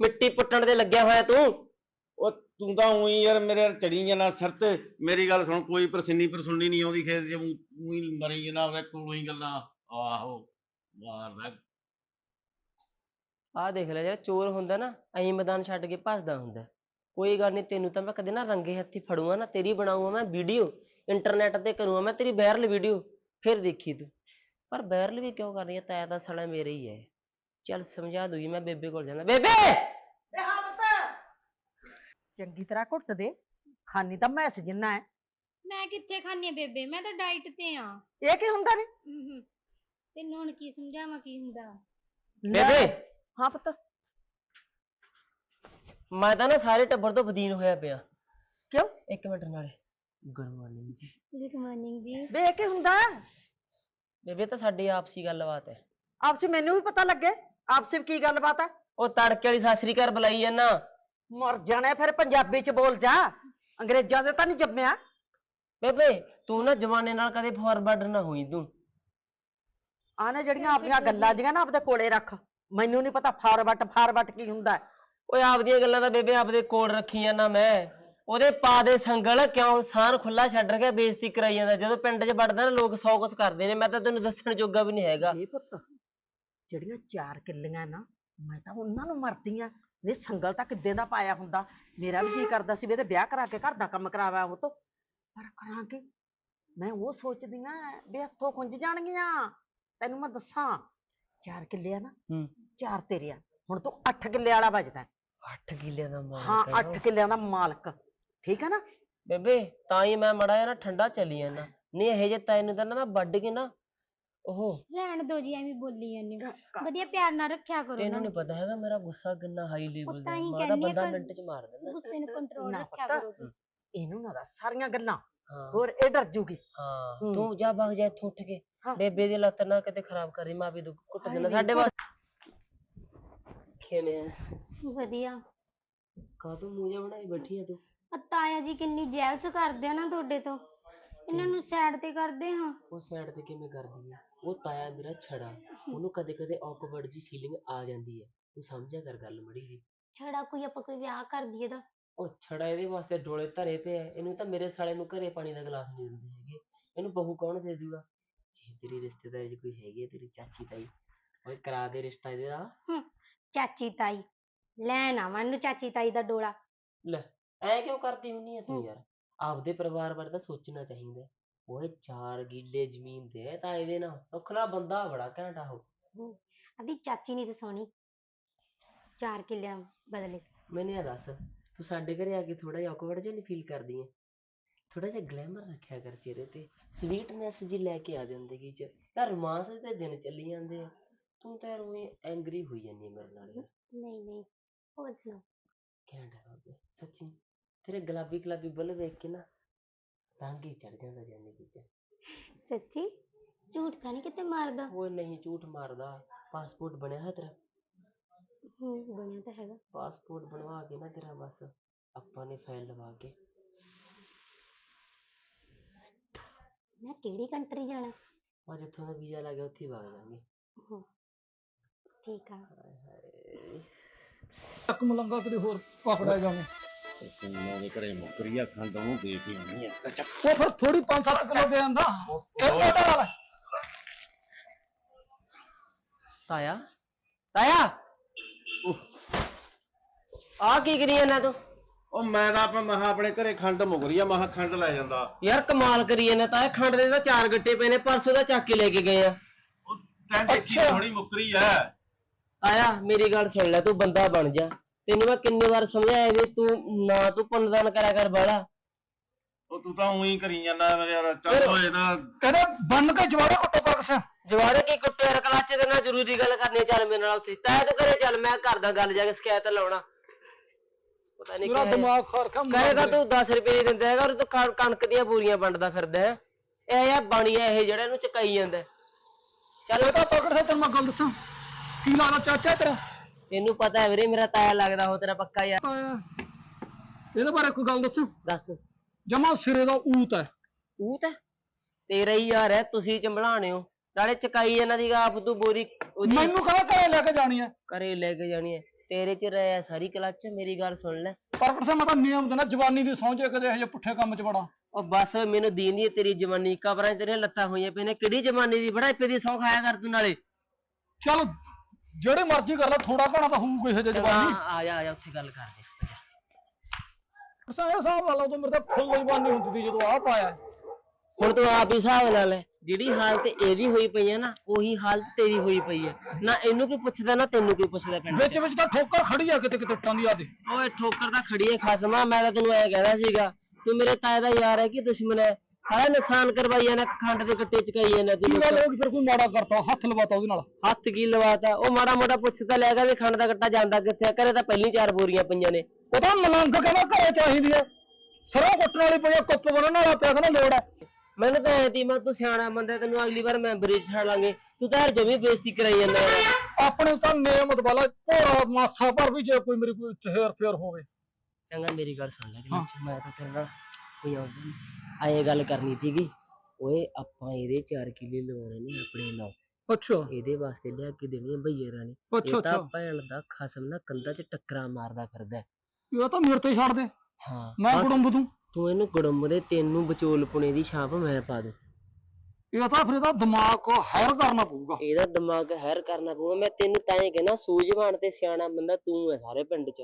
ਮਿੱਟੀ ਪੁੱਟਣ ਤੇ ਲੱਗਿਆ ਹੋਇਆ ਤੂੰ? ਉਹ ਤੂੰ ਤਾਂ ਉਹੀ ਯਾਰ ਮੇਰੇ ਚੜੀ ਜਾਣਾ ਸਿਰ ਤੇ। ਮੇਰੀ ਗੱਲ ਸੁਣ ਕੋਈ ਪਰਸਿੰਨੀ ਪਰਸੁੰਨੀ ਨਹੀਂ ਆਉਂਦੀ ਖੇਤ ਚ ਉਹੀ ਮਰੀ ਜਾਣਾ ਉਹਦੇ ਕੋਲੋਂ ਹੀ ਗੱਲਾਂ। ਆਹੋ ਮਾਰਦਾ ਆਹ ਦੇਖ ਲੈ ਜਿਹੜਾ ਚੋਰ ਹੁੰਦਾ ਨਾ ਐਂ ਮੈਦਾਨ ਛੱਡ ਕੇ ਭੱਜਦਾ ਹੁੰਦਾ। ਕੋਈ ਗੱਲ ਨਹੀਂ ਤੈਨੂੰ ਤਾਂ ਮੈਂ ਕਦੇ ਨਾ ਰੰਗੇ ਹੱਥੀ ਫੜੂੰਗਾ ਨਾ ਤੇਰੀ ਬਣਾਉਂਗਾ ਮੈਂ ਵੀਡੀਓ ਇੰਟਰਨੈਟ ਤੇ ਕਰੂੰਗਾ ਮੈਂ ਤੇਰੀ ਵਾਇਰਲ ਵੀਡੀਓ ਫਿਰ ਦੇਖੀ ਤੂੰ। ਪਰ ਵਾਇਰਲ ਵੀ ਕਿਉਂ ਕਰ ਰਹੀ ਹੈ? ਤਾਇਆ ਤਾਂ ਸਾਲਾ ਮੇਰੇ ਹੀ ਹੈ। ਚੱਲ ਸਮਝਾ ਦੂਗੀ ਮੈਂ ਬੇਬੇ ਕੋਲ ਜਾਣਾ ਬੇਬੇ! ਏ ਹਾਂ ਪੁੱਤ ਚੰਗੀ ਤਰ੍ਹਾਂ ਘੁੱਟ ਦੇ। ਖਾਨੀ ਤਾਂ ਮੈਸ ਜਿੰਨਾ ਹੈ। ਮੈਂ ਕਿੱਥੇ ਖਾਣੀ ਆ ਬੇਬੇ? ਮੈਂ ਤਾਂ ਡਾਈਟ ਤੇ ਆ। ਇਹ ਕੀ ਹੁੰਦਾ ਨੇ? ਤੈਨੂੰ ਹੁਣ ਕੀ ਸਮਝਾਵਾਂ ਕੀ ਹੁੰਦਾ? ਲੈ, ਬੇਬੇ! ਹਾਂ ਪੁੱਤ। ਮੈਂ ਤਾਂ ਨਾ ਸਾਰੇ ਟੱਬਰ ਤੋਂ ਬਦੀਨ ਹੋਇਆ ਪਿਆ। ਕਿਉਂ? ਇੱਕ ਮਿੰਟ ਨਾਲੇ। ਗੁੱਡ ਮਾਰਨਿੰਗ ਜੀ। ਗੁੱਡ ਮਾਰਨਿੰਗ ਜੀ। ਵੇ ਇਹ ਕੀ ਹੁੰਦਾ? ਬੇਬੇ ਤਾਂ ਸਾਡੀ ਆਪਸੀ ਗੱਲਬਾਤ ਹੈ। ਆਪਸ ਮੈਨੂੰ ਵੀ ਪਤਾ ਲੱਗੇ ਆਪਸ ਵਿੱਚ ਕੀ ਗੱਲਬਾਤ ਹੈ? ਉਹ ਤੜਕੇ ਵਾਲੀ ਸਤਿ ਸ੍ਰੀ ਅਕਾਲ ਬੁਲਾਈ ਜਾਂਦਾ। ਮਰ ਜਾਣਾ ਫਿਰ ਪੰਜਾਬੀ ਚ ਬੋਲ ਜਾ। ਅੰਗਰੇਜ਼ਾਂ ਦੇ ਤਾਂ ਨਹੀਂ ਜੰਮਿਆ। ਬੇਬੇ ਤੂੰ ਨਾ ਜਮਾਨੇ ਨਾਲ ਕਦੇ ਫਾਰਵਰਡ ਨਾ ਹੋਈ ਤੂੰ। ਆ ਨਾ ਜਿਹੜੀਆਂ ਆਪਣੀਆਂ ਗੱਲਾਂ ਜੀਆਂ ਨਾ ਆਪਦੇ ਕੋਲੇ ਰੱਖ। ਮੈਨੂੰ ਨਹੀਂ ਪਤਾ ਫਾਰਵਟ ਫਾਰਵਟ ਕੀ ਹੁੰਦਾ ਹੈ। ਓਏ ਆਪਦੀਆਂ ਗੱਲਾਂ ਤਾਂ ਬੇਬੇ ਆਪਦੇ ਕੋਲ ਰੱਖੀ ਜਾਂਦਾ ਮੈਂ। ਉਹਦੇ ਪਾ ਦੇ ਸੰਗਲ ਕਿਉਂ? ਸਾਰ ਖੁੱਲਾ ਛੱਡ ਕੇ ਬੇਇੱਜ਼ਤੀ ਕਰਾਈ ਜਾਂਦਾ। ਜਦੋਂ ਪਿੰਡ 'ਚ ਵੜਦਾ ਨਾ ਲੋਕ ਸੌ ਕੁਛ ਕਰਦੇ ਨੇ। ਮੈਂ ਤਾਂ ਤੈਨੂੰ ਦੱਸਣ ਜੋਗਾ ਵੀ ਨਹੀਂ ਹੈਗਾ। ਇਹ ਪੁੱਤ ਜਿਹੜੀਆਂ ਚਾਰ ਕਿੱਲੀਆਂ ਨਾ ਮੈਂ ਤਾਂ ਉਹਨਾਂ ਨੂੰ ਮਰਦੀ ਆ ਨੇ ਸੰਗਲ ਤਾਂ ਕਿੱਦੇ ਦਾ ਪਾਇਆ ਹੁੰਦਾ? ਮੇਰਾ ਵੀ ਜੀ ਕਰਦਾ ਸੀ ਵੀ ਇਹਦੇ ਵਿਆਹ ਕਰਾ ਕੇ ਘਰ ਦਾ ਕੰਮ ਕਰਾਵਾ ਉਹ ਤੋਂ। ਪਰ ਕਰਾਂਗੇ ਮੈਂ ਉਹ ਸੋਚਦੀ ਆ ਵੀ ਹੱਥੋਂ ਖੁੰਝ ਜਾਣਗੀਆਂ। ਤੈਨੂੰ ਮੈਂ ਦੱਸਾਂ ਚਾਰ ਕਿੱਲੇ ਆ ਨਾ ਹੂੰ। ਚਾਰ ਤੇਰੇ ਆ ਹੁਣ ਤੂੰ 8 ਕਿੱਲੇ ਵਾਲਾ ਵੱਜਦਾ। 8 ਕਿੱਲਿਆਂ ਦਾ ਮਾਲਕ ਹਾਂ ਆ 8 ਕਿੱਲਿਆਂ ਦਾ ਮਾਲਕ। ਠੀਕ ਆ ਨਾ? ਬੇਬੇ ਤਾਂ ਹੀ ਮੈਂ ਮੜਾ ਨਾ ਠੰਡਾ ਚੱਲੀ ਜਾਂਦਾ। ਨਹੀਂ ਇਹ ਜੇ ਤੈਨੂੰ ਤਾਂ ਨਾ ਮੈਂ ਵੱਢ ਕੇ ਨਾ ਉਹ ਰਹਿਣ ਦੋ ਜੀ ਐਵੇਂ ਬੋਲੀ ਜਾਂਦੇ ਹੋ। ਵਧੀਆ ਪਿਆਰ ਨਾਲ ਰੱਖਿਆ ਕਰੋ ਤੈਨੂੰ ਨਾ। ਨਹੀਂ ਪਤਾ ਹੈਗਾ ਮੇਰਾ ਗੁੱਸਾ ਕਿੰਨਾ ਹਾਈ ਲੈਵਲ ਦਾ ਤਾਂ ਹੀ ਕਹਿੰਦੀ ਆ ਬੰਦਾ ਮਿੰਟ 'ਚ ਮਾਰ ਦਿੰਦਾ। ਗੁੱਸੇ ਨੂੰ ਕੰਟਰੋਲ ਨਾ ਰੱਖਿਆ ਪਤਾ। ਕਰੋ ਜੀ। ਇਹਨੂੰ ਨਾ ਦੱਸ ਸਾਰੀਆਂ ਗੱਲਾਂ। ਹਾਂ। ਹੋਰ ਇਹ ਡਰ ਜੂਗੀ। ਹਾਂ ਹੂੰ। ਤੂੰ ਜਾ ਭਗ ਜਾ ਇੱਥੋਂ ਉੱਠ ਕੇ। ਹਾਂ। ਬੇਬੇ ਦੀ ਲੱਤ ਨਾ ਕਿਤੇ ਖਰਾਬ ਕਰੀ ਮਾਂ ਵੀ ਦੁੱਖ ਕੁੱਟ ਹਾਏ ਦੇਣਾ ਸਾਡੇ ਵਾਸਤੇ ਕਿਵੇਂ ਵਧੀਆ। ਕਾ ਤੂੰ ਮੂੰਹ ਜਿਹਾ ਬਣਾਈ ਬੈਠੀ ਆ ਤੂੰ? ਆ ਤਾਇਆ ਜੀ ਕਿੰਨੀ ਜੈਲਸ ਕਰਦੇ ਆ ਨਾ ਤੁਹਾਡੇ ਤੋਂ। ਇਹਨਾਂ ਨੂੰ ਸਾਈਡ ਤੇ ਕਰਦੇ ਹਾਂ। ਉਹ ਸਾਈਡ ਤੇ ਕਿਵੇਂ ਕਰਦੀ ਆ? ਉਹ ਤਾਇਆ ਮੇਰਾ ਛੜਾ। ਉਹਨੂੰ ਕਦੇ ਕਦੇ ਔਕਵਰਡ ਜੀ ਫੀਲਿੰਗ ਆ ਜਾਂਦੀ ਹੈ ਤੂੰ ਸਮਝਿਆ ਕਰ ਗੱਲ ਮੜੀ ਜੀ ਛੜਾ ਕੋਈ ਆਪਾਂ ਕੋਈ ਵਿਆਹ ਕਰ ਦਈਏ ਤਾਂ। ਉਹ ਛੜਾ ਇਹਦੇ ਵਾਸਤੇ ਡੋਲੇ ਧਰੇ ਪਏ ਆ। ਇਹਨੂੰ ਤਾਂ ਮੇਰੇ ਸਾਲੇ ਨੂੰ ਘਰੇ ਪਾਣੀ ਦਾ ਗਲਾਸ ਨਹੀਂ ਦਿੰਦੇ ਹੈਗੇ। ਇਹਨੂੰ ਬਹੂ ਕੌਣ ਦੇ ਦੂਗਾ? ਜੇ ਤੇਰੀ ਰਿਸ਼ਤੇਦਾਰੀ 'ਚ ਕੋਈ ਹੈਗੀ ਹੈ ਤੇਰੀ ਚਾਚੀ ਤਾਈ। ਓਏ ਕਰਾ ਦੇ ਰਿਸ਼ਤਾ ਇਹਦੇ ਚਾਚੀ ਤਾਈ। ਲੈਣ ਆਵਾਂ ਇਹਨੂੰ ਚਾਚੀ ਤਾਈ ਦਾ ਡੋਲਾ। ਲੈ। ਐ ਕਿਉਂ ਕਰਦੀ ਹੁੰਨੀ ਆ ਤੂੰ ਹੂੰ। ਯਾਰ? ਆਪਦੇ ਪਰਿਵਾਰ ਬਾਰੇ ਤਾਂ ਸੋਚਣਾ ਚਾਹੀਦਾ ਓਏ ਚਾਰ ਗਿੱਲੇ ਜ਼ਮੀਨ ਦੇ ਤਾਂ ਇਹਦੇ ਨਾਲ। ਸੁੱਖ ਨਾਲ ਬੰਦਾ ਬੜਾ ਘੈਂਟਾ ਹੋ ਆਦੀ ਚਾਚੀ ਨਹੀਂ ਤੇ ਸੋਹਣੀ ਚਾਰ ਕਿੱਲਿਆਂ ਬਦਲੇ। ਮੈਨੂੰ ਇਹ ਦੱਸ ਤੂੰ ਸਾਡੇ ਘਰੇ ਆ ਕੇ ਥੋੜਾ ਜਿਹਾ ਔਕਵਰਡ ਜਿਹਾ ਨਹੀਂ ਫੀਲ ਕਰਦੀ ਐ? ਥੋੜਾ ਜਿਹਾ ਗਲੈਮਰ ਰੱਖਿਆ ਕਰ ਚਿਹਰੇ ਤੇ। ਸਵੀਟਨੈਸ ਜੀ ਲੈ ਕੇ ਆ ਜ਼ਿੰਦਗੀ 'ਚ। ਯਾਰ ਰੋਮਾਂਸ ਦੇ ਦਿਨ ਚੱਲੀ ਜਾਂਦੇ ਆ। ਤੂੰ ਤਾਂ ਯਾਰ ਉਵੇਂ ਐਂਗਰੀ ਹੋਈ ਜਾਂਦੀ ਹੈ ਮੇਰੇ ਨਾਲ ਯਾਰ। ਨਹੀਂ ਨਹੀਂ। ਹੋਰ ਸੁਣਾਓ ਘੈਂਟ ਹੈ ਬਾਬੇ ਸੱਚੀ। ਤੇਰੇ ਗੁਲਾਬੀ ਗੁਲਾਬੀ ਬੁੱਲ ਵੇਖ ਕੇ ਨਾ ਰੰਗ ਹੀ ਚੜ ਜਾਂਦਾ ਜ਼ਿੰਦਗੀ 'ਚ ਸੱਚੀ? ਝੂਠ ਤਾਂ ਨਹੀਂ ਕਿਤੇ ਮਾਰਦਾ? ਓਏ ਨਹੀਂ ਝੂਠ ਮਾਰਦਾ। ਪਾਸਪੋਰਟ ਬਣਿਆ ਹੈ ਤੇਰਾ? ਹੂੰ ਬਣਿਆ ਤਾਂ ਹੈਗਾ। ਪਾਸਪੋਰਟ ਬਣਵਾ ਕੇ ਨਾ ਤੇਰਾ ਬਸ ਆਪਾਂ ਨੇ ਫਾਈਲ ਲਵਾ ਕੇ। ਮੈਂ ਕਿਹੜੀ ਕੰਟਰੀ ਜਾਣਾ? ਆ ਜਿੱਥੋਂ ਦਾ ਵੀਜ਼ਾ ਲੱਗ ਗਿਆ ਉੱਥੇ ਹੀ ਵਗ ਜਾਵਾਂਗੇ। ਹੂੰ, ਠੀਕ ਆ। ਹਾਏ ਹਾਏ। ਤੱਕ ਮਲੰਗਾ ਕਿਤੇ ਹੋਰ ਪਕੜਿਆ ਜਾਵੇ। ਉਹਨਾਂ ਦੇ ਘਰੇ ਮੁੱਕਰੀ ਆ ਖੰਡ ਉਹਨੂੰ ਦੇਖ ਹੀ ਆਉਣੀ ਆ। ਚੱਕ ਉਹ ਫਿਰ ਥੋੜੀ 5-7 ਕਿਲੋ ਦੇ ਆਂਦਾ। ਇਹ ਮੋਟਾ ਵਾਲਾ ਤਾਇਆ ਤਾਇਆ। ਆ ਕੀ ਕਰੀ ਜਾਂਦਾ ਤੂੰ? ਉਹ ਮੈਂ ਤਾਂ ਆਪਾਂ ਮਹਾ ਆਪਣੇ ਘਰੇ ਖੰਡ ਮੁੱਕਰੀ ਆ ਮਹਾ ਖੰਡ ਲੈ ਜਾਂਦਾ। ਯਾਰ ਕਮਾਲ ਕਰੀ ਤਾਇਆ ਖੰਡ ਦੇ ਤਾਂ ਚਾਰ ਗੱਟੇ ਪਏ ਨੇ ਪਰਸੋਂ ਦਾ ਚੱਕ ਕੇ ਲੈ ਕੇ ਗਏ ਆ। ਉਹ ਤੈਂ ਦੇਖੀ ਥੋੜੀ ਮੁੱਕਰੀ ਆ ਆਇਆ ਮੇਰੀ ਗੱਲ ਸੁਣ ਲੈ ਤੂੰ ਬੰਦਾ ਬਣ ਜਾ। ਤੈਨੂੰ ਮੈਂ ਕਿੰਨੇ ਵਾਰ ਸਮਝਾਇਆ ਵੀ ਤੂੰ ਨਾ ਤੂੰ ਪੁੰਨਦਾਨ ਕਰਿਆ ਕਰ ਬਾਲਾ। ਉਹ ਤੂੰ ਤਾਂ ਉਹੀ ਕਰੀ ਜਾਂਦਾ ਯਾਰ ਚੱਲ ਹੋਏ ਨਾ ਕਹਿੰਦੇ ਬੰਨ ਕੇ ਜਵਾੜਾ ਕੁੱਟੋ ਕੀ ਕੁੱਤੇ ਯਾਰ ਕਲਾਚੇ ਦੇ ਨਾਲ ਜ਼ਰੂਰੀ ਗੱਲ ਕਰਨੀ ਆ, ਚੱਲ ਮੇਰੇ ਨਾਲ ਉੱਥੇ। ਤਾਇਆ ਤੂੰ ਘਰੇ ਚੱਲ ਮੈਂ ਕਰਦਾ ਗੱਲ ਜਾ ਕੇ ਸ਼ਿਕਾਇਤ ਲਾਉਣਾ। ਪਤਾ ਨਹੀਂ ਮੇਰਾ ਦਿਮਾਗ ਖਰ ਤੂੰ 10 ਰੁਪਏ ਦਿੰਦਾ ਹੈਗਾ ਔਰ ਤੂੰ ਕਣ- ਕਣਕ ਦੀਆਂ ਬੂਰੀਆਂ ਵੰਡਦਾ ਫਿਰਦਾ ਹੈ। ਇਹ ਯਾ ਬਣੀਆ ਇਹ ਜਿਹੜਾ ਇਹਨੂੰ ਚਕਾਈ ਜਾਂਦਾ ਹੈ। ਚੱਲ ਇਹ ਤਾਂ ਪਕੜ ਸੇ ਤੈਨੂੰ ਮੈਂ ਗੱਲ ਦੱਸਾਂ। ਕੀ ਲੱਗਦਾ ਚਾਚਾ ਤੇਰਾ? ਤੈਨੂੰ ਪਤਾ ਹੈ ਵੀਰੇ ਮੇਰਾ ਤਾਇਆ ਲੱਗਦਾ ਉਹ ਤੇਰਾ ਪੱਕਾ ਯਾਰ। ਆਇਆ। ਇਹਦੇ ਬਾਰੇ ਕੋਈ ਗੱਲ ਦੱਸਾਂ? ਦੱਸ। ਜਮਾ ਸਿਰੇ ਦਾ ਊਤ ਹੈ। ਉਹ ਤਾਂ ਤੇਰਾ ਹੀ ਯਾਰ ਹੈ ਤੁਸੀਂ ਚੰਬਲਾਣੇ ਹੋ। ਨਾਲੇ ਚਕਾਈ ਇਹਨਾਂ ਦੀ ਆਪ ਤੂੰ ਬੋਰੀ ਉਹਦੀ। ਮੈਨੂੰ ਕਹਿੰਦਾ ਘਰੇ ਲੈ ਕੇ ਜਾਣੀ ਹੈ। ਘਰੇ ਲੈ ਕੇ ਜਾਣੀ ਹੈ। ਤੇਰੇ ਚ ਰਹਿ ਸਾਰੀ ਕਲੱਚ ਮੇਰੀ ਗੱਲ ਸੁਣ ਲੈ। ਪ੍ਰਗਟ ਸਿੰਘ ਮੈਂ ਤਾਂ ਨਿਯਮ ਦੇਣਾ ਜਵਾਨੀ ਦੀ ਜੇ ਕਦੇ ਇਹੋ ਜਿਹੇ ਪੁੱਠੇ ਕੰਮ 'ਚ ਵੜਾ। ਉਹ ਬਸ ਮੈਨੂੰ ਦੀਨ ਦੀ ਤੇਰੀ ਜਵਾਨੀ। ਕਬਰਾਂ 'ਚ ਤੇਰੀਆਂ ਲੱਤਾਂ ਹੋਈਆਂ ਪਈਆਂ ਨੇ। ਕਿਹੜੀ ਜਵਾਨੀ ਦੀ? ਬੜਾ ਇੱਪੇ ਦੀ ਸੌਂ ਖਾਇਆ ਕਰ ਤੂੰ ਨਾਲੇ। ਚੱਲ ਜਿਹੜੇ ਮਰਜ਼ੀ ਕਰ ਲੈ ਥੋੜਾ ਘਣਾ ਤਾਂ ਹੋਊਗਾ ਇਹੋ ਜਿਹੇ ਜਵਾਨੀ। ਹਾਂ, ਆ ਜਾ ਆ ਜਾ ਉੱਥੇ ਗੱਲ ਕਰਦੇ ਆ ਜਾ। ਸਾਰਾ ਹਿਸਾਬ ਲਾ ਲਓ ਤਾਂ ਮੇਰੇ ਤਾਂ ਫੁੱਲ ਜਵਾਨੀ ਹੁੰਦੀ ਸੀ ਜਦੋਂ ਆਹ ਪਾਇਆ। ਹੁਣ ਤੂੰ ਆਪ ਹੀ ਹਿਸਾਬ ਲਾ ਲੈ ਜਿਹੜੀ ਹਾਲਤ ਇਹਦੀ ਹੋਈ ਪਈ ਹੈ ਨਾ ਉਹੀ ਹਾਲਤ ਤੇਰੀ ਹੋਈ ਪਈ ਹੈ ਨਾ ਇਹਨੂੰ ਕੋਈ ਪੁੱਛਦਾ ਨਾ ਤੈਨੂੰ ਕੋਈ ਪੁੱਛਦਾ ਪਿੰਡ ਵਿੱਚ 'ਚ। ਵਿੱਚ ਤਾਂ ਠੋਕਰ ਖੜੀ ਆ ਕਿਤੇ ਕਿਤੇ ਟਾਂ ਦੀ ਆ ਦੇ। ਓਏ ਠੋਕਰ ਤਾਂ ਖੜੀ ਹੈ ਖਸਮਾ ਮੈਂ ਤਾਂ ਤੈਨੂੰ ਐ ਕਹਿਣਾ ਸੀਗਾ ਤੂੰ ਮੇਰੇ ਤਾਏ ਦਾ ਯਾਰ ਹੈ ਕਿ ਦੁਸ਼ਮਣ ਹੈ? ਸਾਰਾ ਨੁਕਸਾਨ ਕਰਵਾਈ ਜਾਂਦਾ ਖੰਡ ਦੇ ਗੱਟੇ ਚਕਾਈ ਜਾਂਦਾ ਤੂੰ ਹੋ ਗਈ ਫਿਰ ਕੋਈ ਮਾੜਾ ਕਰਤਾ ਹੱਥ ਲਵਾਤਾ ਉਹਦੇ ਨਾਲ। ਹੱਥ ਕੀ ਲਵਾਤਾ ਉਹ ਮਾੜਾ ਮੋਟਾ ਪੁੱਛ ਤਾਂ ਲੈਗਾ ਵੀ ਖੰਡ ਦਾ ਗੱਟਾ ਜਾਂਦਾ ਕਿੱਥੇ ਆ? ਘਰੇ ਤਾਂ ਪਹਿਲੀ ਚਾਰ ਬੋਰੀਆਂ ਪਈਆਂ ਨੇ। ਉਹ ਤਾਂ ਮਲੰਗ ਕਹਿੰਦਾ ਘਰੇ ਚਾਹੀਦੀ ਆ ਸਰੋਂ ਕੁੱਟਣ ਵਾਲੀ ਪਈ ਆ ਕੁੱਪ ਬਣਨ ਵਾਲਾ ਪਿਆ ਕਹਿੰਦਾ ਲੋੜ ਹੈ। ਮੈਨੂੰ ਤਾਂ ਐ ਤੀ ਮੈਂ ਤੂੰ ਸਿਆਣਾ ਬੰਦਾ ਤੈਨੂੰ ਅਗਲੀ ਵਾਰ ਮੈਂ ਬ੍ਰਿਜ ਛੱਡ ਲਾਂਗੇ। ਤੂੰ ਤਾਂ ਯਾਰ ਜਮੀ ਬੇਇੱਜ਼ਤੀ ਕਰਾਈ ਜਾਂਦਾ ਯਾਰ ਆਪਣੇ ਤਾਂ ਨਿਯਮਤ ਵਾਲਾ ਭੋਰਾ ਮਾਸਾ ਪਰ ਵੀ ਜੇ ਕੋਈ ਮੇਰੀ ਕੋਈ ਚਿਹਰ ਫੇਰ ਹੋਵੇ। ਚੰਗਾ ਮੇਰੀ ਗੱਲ ਸੁਣ ਲੈ ਕਿ ਮੈਂ ਤਾਂ ਤੇਰੇ ਨਾਲ ਆਏ ਗੱਲ ਕਰਨੀ ਸੀਗੀ ਓਏ ਆਪਾਂ ਇਹਦੇ 4 ਕਿੱਲੇ ਲਵਾਉਣੇ ਨੇ ਆਪਣੇ ਨਾਲ ਅੱਛਾ। ਇਹਦੇ ਵਾਸਤੇ ਲਿਆ ਕੇ ਦੇਣੀ ਹੈ ਭਈਏ ਰਾਣੀ। ਅੱਛਾ ਇਹ ਤਾਂ ਅੱਛਾ। ਭੈਣ ਦਾ ਖਸਮ ਨਾ ਕੰਧਾਂ 'ਚ ਟੱਕਰਾਂ ਮਾਰਦਾ ਫਿਰਦਾ ਹੈ। ਇਹ ਤਾਂ ਮੇਰੇ ਤੇ ਛੱਡ ਦੇ। ਹਾਂ ਮੈਂ ਬਸ। ਕੁੜੰਬ ਤੂੰ। ਤੂੰ ਇਹਨੂੰ ਗੜੰਬ ਦੇ ਤੈਨੂੰ ਵਿਚੋਲ ਪੁਣੇ ਦੀ ਛਾਪ ਮੈਂ ਪਾ ਦੂੰ। ਇਹ ਤਾਂ ਫਿਰ ਇਹਦਾ ਦਿਮਾਗ ਕੋ ਹੈਰ ਕਰਨਾ ਪਊਗਾ। ਇਹਦਾ ਦਿਮਾਗ ਹੈਰ ਕਰਨਾ ਪਊਗਾ। ਮੈਂ ਤੈਨੂੰ ਤਾਂ ਹੀ ਕਹਿਣਾ ਸੂਝਵਾਨ ਤੇ ਸਿਆਣਾ ਬੰਦਾ ਤੂੰ ਹੈ ਸਾਰੇ ਪਿੰਡ 'ਚ।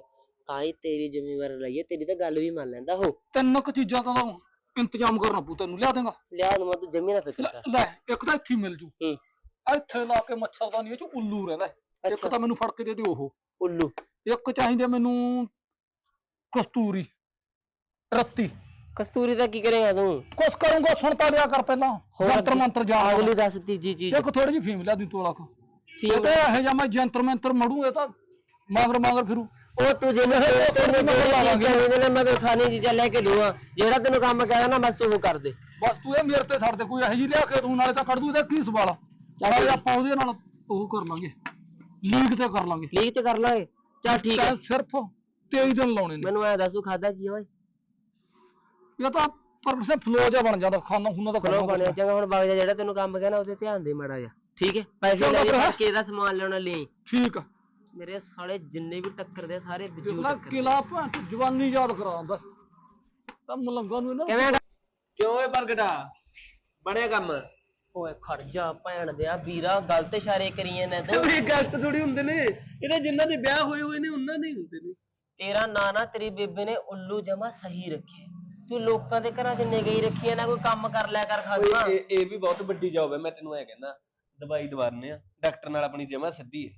ਤਾਂ ਹੀ ਤੇਰੀ ਜ਼ਿੰਮੇਵਾਰੀ ਲਈਏ ਤੇਰੀ ਤਾਂ ਗੱਲ ਵੀ ਮੰਨ ਲੈਂਦਾ ਉਹ। ਤਿੰਨ ਕੁ ਚੀਜ਼ਾਂ ਤਾਂ ਉਹਦਾ ਇੰਤਜ਼ਾਮ ਕਰਨਾ ਪਊ ਤੈਨੂੰ ਲਿਆ ਦੇਗਾ। ਲਿਆ ਨੂੰ ਮੈਂ ਤੂੰ ਜਮੀ ਨਾ ਫਿਕਰ ਕਰ ਲੈ ਇੱਕ ਤਾਂ ਇੱਥੇ ਹੀ ਮਿਲ ਜੂ। ਹੂੰ। ਇੱਥੇ ਲਾ ਕੇ ਮੱਛਰਦਾਨੀ ਚ ਉੱਲੂ ਰਹਿੰਦਾ। ਹੈ। ਇੱਕ ਅੱਛਾ। ਤਾਂ ਮੈਨੂੰ ਫੜ ਕੇ ਦੇ ਦੇ ਉਹ। ਉੱਲੂ। ਇੱਕ ਚਾਹੀਦੀ ਮੈਨੂੰ ਕਸਤੂਰੀ। ਰੱਤੀ। ਕਸਤੂਰੀ ਦਾ ਕੀ ਕਰੇਗਾ ਤੂੰ? ਕੁਛ ਕਰੂੰਗਾ ਸੁਣ ਤਾਂ ਲਿਆ ਕਰ ਪਹਿਲਾਂ। ਹੋਰ ਜੰਤਰ ਅੱਗੇ- ਮੰਤਰ ਜਾਣ ਅਗਲੀ ਦੱਸ ਤੀਜੀ ਚੀਜ਼ ਇੱਕ ਥੋੜੀ ਜਿਹੀ ਫੀਮ ਲਿਆ ਦੀ ਤੋਲਾ ਕੋ। ਠੀਕ ਇਹ ਤੇ ਇਹੋ ਜਿਹਾ ਮੈਂ ਜੰਤਰ ਮੰਤਰ ਮੜੂ ਇਹ ਤਾਂ ਮਗਰ ਮਗਰ ਫਿਰੂ। ਉਹ ਤੂੰ ਜਿਵੇਂ ਤੈਨੂੰ ਮਗਰ ਲਾ ਲਾਂਗੇ। ਜਿਹੜੀ ਚੀਜ਼ਾਂ ਮੈਂ ਤਾਂ ਸਾਰੀਆਂ ਚੀਜ਼ਾਂ ਲੈ ਕੇ ਦੂੰਗਾ ਜਿਹੜਾ ਤੈਨੂੰ ਕੰਮ ਕਹਿਆ ਨਾ ਬਸ ਤੂੰ ਉਹ ਕਰ ਦੇ। ਬਸ ਤੂੰ ਇਹ ਮੇਰੇ ਤੇ ਛੱਡ ਦੇ ਕੋਈ ਇਹੋ ਜਿਹੀ ਲਿਆ ਕੇ ਤੂੰ ਨਾਲੇ ਤਾਂ ਕੱਢ ਦੂ ਇਹਦਾ ਕੀ ਸਵਾਲ ਨਾਲੇ ਆਪਾਂ ਉਹਦੇ ਨਾਲ ਉਹ ਕਰ ਲਾਂਗੇ। ਲੀਕ ਤੇ ਕਰ ਲਾਂਗੇ। ਲੀਕ ਤੇ ਕਰ ਲਾਂਗੇ। ਚੱਲ ਠੀਕ ਹੈ ਤਾਂ ਸਿਰਫ 23 ਦਿਨ ਲਾਉਣੇ ਨੇ। ਮੈਨੂੰ ਐ ਦੱਸ ਤੂੰ ਖਾਦਾ ਕੀ ਓਏ? ਇਹ ਤਾਂ ਪਰ ਸੇ ਫਲੋ ਜਿਹਾ ਬਣ ਜਾਂਦਾ ਖਾਣਾ ਖੁਣਾ ਖਲੋ ਖਾਣਾ ਬਣਿਆ ਚੰਗਾ ਹੁਣ ਬਾਗ ਜਾ ਜਿਹੜਾ ਤੈਨੂੰ ਕੰਮ ਕਹਿਣਾ ਉਹਦੇ ਧਿਆਨ ਦੇ ਮਾੜਾ ਜਾ ਠੀਕ ਹੈ? ਪੈਸੇ ਚਲੋ ਲੈ। ਜਾ ਕੇ ਇਹਦਾ ਸਮਾਨ ਲੈਣਾ ਲਈ। ਠੀਕ ਆ। ਮੇਰੇ ਸਾਲੇ ਜਿੰਨੇ ਵੀ ਟੱਕਰਦੇ ਸਾਰੇ ਬਿਜੂ ਜਿਹੜਾ ਟੱਕਰ ਕਿਲਾ ਭਾਂ ਜਵਾਨੀ ਯਾਦ ਕਰਾਉਂਦਾ। ਤਾਂ ਮਲੰਗਾ ਨੂੰ ਇਹਨਾਂ ਕਿਵੇਂ ਕਿਉਂ ਏ ਪ੍ਰਗਟਾ? ਬਣਿਆ ਕੰਮ। ਓਏ ਖੜ ਜਾ ਭੈਣ ਦੇ ਆ ਵੀਰਾ ਗਲਤ ਇਸ਼ਾਰੇ ਕਰੀਏ ਨੇ ਤੂੰ। ਇਹ ਗਲਤ ਥੋੜੀ ਹੁੰਦੇ ਨੇ। ਇਹਦੇ ਜਿਨ੍ਹਾਂ ਦੇ ਵਿਆਹ ਹੋਏ ਹੋਏ ਨੇ ਉਹਨਾਂ ਦੇ ਹੀ ਹੁੰਦੇ ਨੇ। ਤੇਰਾ ਨਾਂ ਨਾ ਤੇਰੀ ਬੇਬੇ ਨੇ ਉੱਲੂ ਜਮਾ ਸਹੀ ਰੱਖਿਆ। ਤੂੰ ਲੋਕਾਂ ਦੇ ਘਰਾਂ 'ਚ ਨਿਗਾਈ ਰੱਖੀ ਹੈ ਨਾ ਕੋਈ ਕੰਮ ਕਰ ਲਿਆ ਕਰ ਖਾਸਮਾ ਓਏ ਇਹ ਇਹ ਵੀ ਬਹੁਤ ਵੱਡੀ ਜੌਬ ਹੈ ਮੈਂ ਤੈਨੂੰ ਐ ਕਹਿੰਦਾ। ਦਵਾਈ ਦਵਾਰਨੇ ਆ। ਡਾਕਟਰ ਨਾਲ ਆਪਣੀ ਜਮਾ ਸਿੱਧੀ ਹੈ।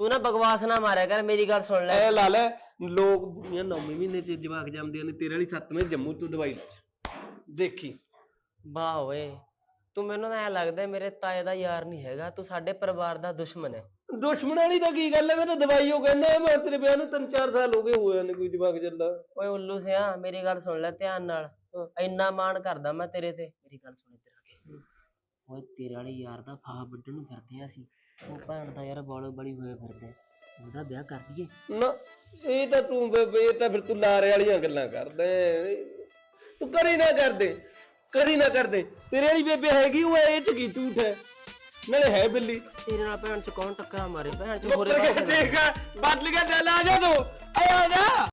ਤੂੰ ਨਾ ਬਕਵਾਸ ਨਾ ਮਾਰਿਆ ਕਰ ਮੇਰੀ ਗੱਲ ਸੁਣ ਲੈ। ਐ ਲਾ ਲੈ ਲੋਕ ਬੁੜੀਆਂ 9ਵੇਂ ਮਹੀਨੇ ਚ ਜਵਾਕ ਜੰਮਦੀਆਂ ਨੇ ਤੇਰੇ ਵਾਲੀ 7ਵੇਂ ਜੰਮੂ ਤੂੰ ਦਵਾਈ ਲੈ। ਦੇਖੀ। ਵਾਹ ਓਏ ਤੂੰ ਮੈਨੂੰ ਤਾਂ ਐ ਲੱਗਦਾ ਮੇਰੇ ਤਾਏ ਦਾ ਯਾਰ ਨਹੀਂ ਹੈਗਾ ਤੂੰ ਸਾਡੇ ਪਰਿਵਾਰ ਦਾ ਦੁਸ਼ਮਣ ਹੈ ਦੁਸ਼ਮਣ ਵਾਲੀ ਤਾਂ ਕੀ ਗੱਲ ਹੈ ਮੈਂ ਤਾਂ ਦਵਾਈ ਉਹ ਕਹਿੰਦਾ ਮੈਂ ਤੇਰੇ ਵਿਆਹ ਨੂੰ 3-4 ਸਾਲ ਹੋ ਗਏ ਹੋਏ ਨੇ ਕੋਈ ਜਵਾਕ ਚੱਲਾ ਓਏ ਉੱਲੂ ਸਿਆ ਮੇਰੀ ਗੱਲ ਸੁਣ ਲੈ ਧਿਆਨ ਨਾਲ। ਇੰਨਾ ਮਾਣ ਕਰਦਾ ਮੈਂ ਤੇਰੇ ਤੇ ਮੇਰੀ ਗੱਲ ਸੁਣ ਇੱਧਰ ਆ ਕੇ। ਓਏ ਤੇਰੇ ਵਾਲੇ ਯਾਰ ਦਾ ਫਾਹ ਵੱਢਣ ਨੂੰ ਫਿਰਦੇ ਆ ਅਸੀਂ। ਉਹ ਭੈਣ ਦਾ ਯਾਰ ਬੋਲੋ ਬੜੀ ਹੋਏ ਫਿਰਦੇ। ਉਹਦਾ ਵਿਆਹ ਕਰ ਦਈਏ। ਨਾ ਇਹ ਤਾਂ ਤੂੰ ਬ- ਬ- ਇਹ ਤਾਂ ਫਿਰ ਤੂੰ ਲਾਰੇ ਵਾਲੀਆਂ ਗੱਲਾਂ ਕਰਦਾ। ਹੈ। ਤੂੰ ਕਰੀ ਨਾ ਕਰਦੇ ਕਰੀ ਨਾ ਕਰਦੇ। ਤੇਰੇ ਵਾਲੀ ਬੇਬੇ ਹੈਗੀ ਉਹ ਇਹ ਚ ਕੀ ਝੂਠ ਹੈ? ਨਾਲੇ ਹੈ ਬਿੱਲੀ। ਤੇਰੇ ਨਾਲ ਭੈਣ ਚ ਕੌਣ ਟੱਕਰਾਂ ਮਾਰੇ? ਭੈਣ ਚ ਹੋਰੇ ਕੇ। ਦੇਖ ਬਦਲ ਗਿਆ ਦਿਲ ਆ ਜਾ ਤੂੰ। ਆ ਜਾ।